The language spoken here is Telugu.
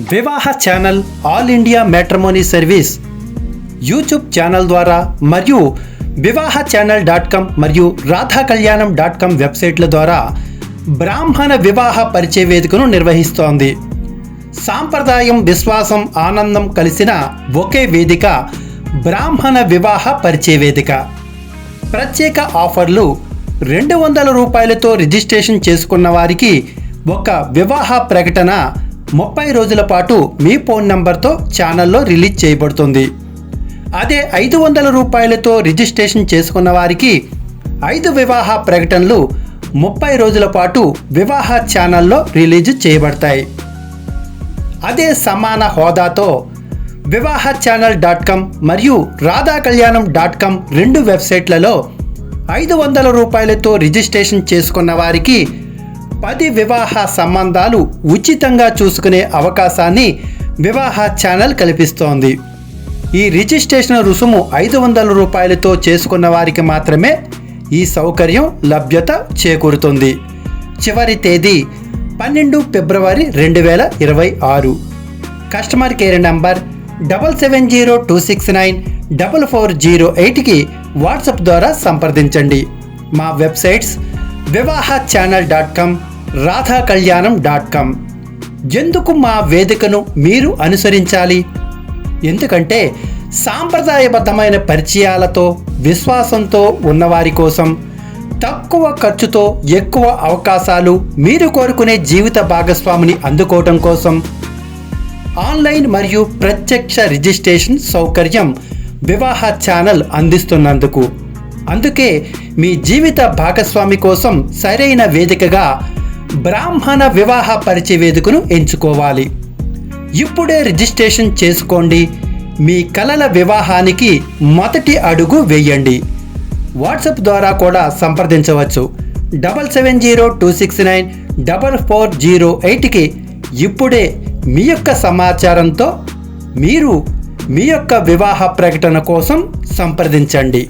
Vivaha channel all India matrimony service YouTube channel ద్వారా మరియు వివాహ ఛానల్ డాట్ కామ్ మరియు రాధా కళ్యాణం డాట్ కామ్ వెబ్సైట్ల ద్వారా బ్రాహ్మణ వివాహ పరిచయ వేదికను నిర్వహిస్తోంది. సాంప్రదాయం విశ్వాసం ఆనందం కలిసిన ఒకే వేదిక బ్రాహ్మణ వివాహ పరిచయ వేదిక. ప్రత్యేక ఆఫర్లు రెండు వందల రూపాయలతో రిజిస్ట్రేషన్ చేసుకున్న వారికి ఒక వివాహ ప్రకటన ముప్పై రోజుల పాటు మీ ఫోన్ నంబర్తో ఛానల్లో రిలీజ్ చేయబడుతుంది. అదే ఐదు వందల రూపాయలతో రిజిస్ట్రేషన్ చేసుకున్న వారికి ఐదు వివాహ ప్రకటనలు ముప్పై రోజుల పాటు వివాహ ఛానల్లో రిలీజ్ చేయబడతాయి. అదే సమాన హోదాతో వివాహ ఛానల్ డాట్ కామ్ మరియు రాధా కళ్యాణం డాట్ కామ్ రెండు వెబ్సైట్లలో ఐదు వందల రూపాయలతో రిజిస్ట్రేషన్ చేసుకున్న వారికి పది వివాహ సంబంధాలు ఉచితంగా చూసుకునే అవకాశాన్ని వివాహ ఛానల్ కల్పిస్తోంది. ఈ రిజిస్ట్రేషన్ రుసుము ఐదు వందల రూపాయలతో చేసుకున్న వారికి మాత్రమే ఈ సౌకర్యం లభ్యత చేకూరుతుంది. చివరి తేదీ పన్నెండు ఫిబ్రవరి రెండు వేల ఇరవై ఆరు. Customer care number double seven zero two six nine double four zero ఎయిట్కి వాట్సాప్ ద్వారా సంప్రదించండి. మా వెబ్సైట్స్ వివాహ ఛానల్ డాట్ కామ్ రాధా కళ్యాణం డాట్ కామ్. ఎందుకు మా వేదికను మీరు అనుసరించాలి? ఎందుకంటే సాంప్రదాయబద్ధమైన పరిచయాలతో విశ్వాసంతో ఉన్నవారి కోసం తక్కువ ఖర్చుతో ఎక్కువ అవకాశాలు మీరు కోరుకునే జీవిత భాగస్వామిని అందుకోవటం కోసం ఆన్లైన్ మరియు ప్రత్యక్ష రిజిస్ట్రేషన్ సౌకర్యం వివాహ ఛానల్ అందిస్తున్నందుకు. అందుకే మీ జీవిత భాగస్వామి కోసం సరైన వేదికగా బ్రాహ్మణ వివాహ పరిచయ వేదికను ఎంచుకోవాలి. ఇప్పుడే రిజిస్ట్రేషన్ చేసుకోండి. మీ కలల వివాహానికి మొదటి అడుగు వేయండి. వాట్సాప్ ద్వారా కూడా సంప్రదించవచ్చు. Double seven zero two six nine double four zero ఎయిట్కి ఇప్పుడే మీ యొక్క సమాచారంతో మీరు మీ యొక్క వివాహ ప్రకటన కోసం సంప్రదించండి.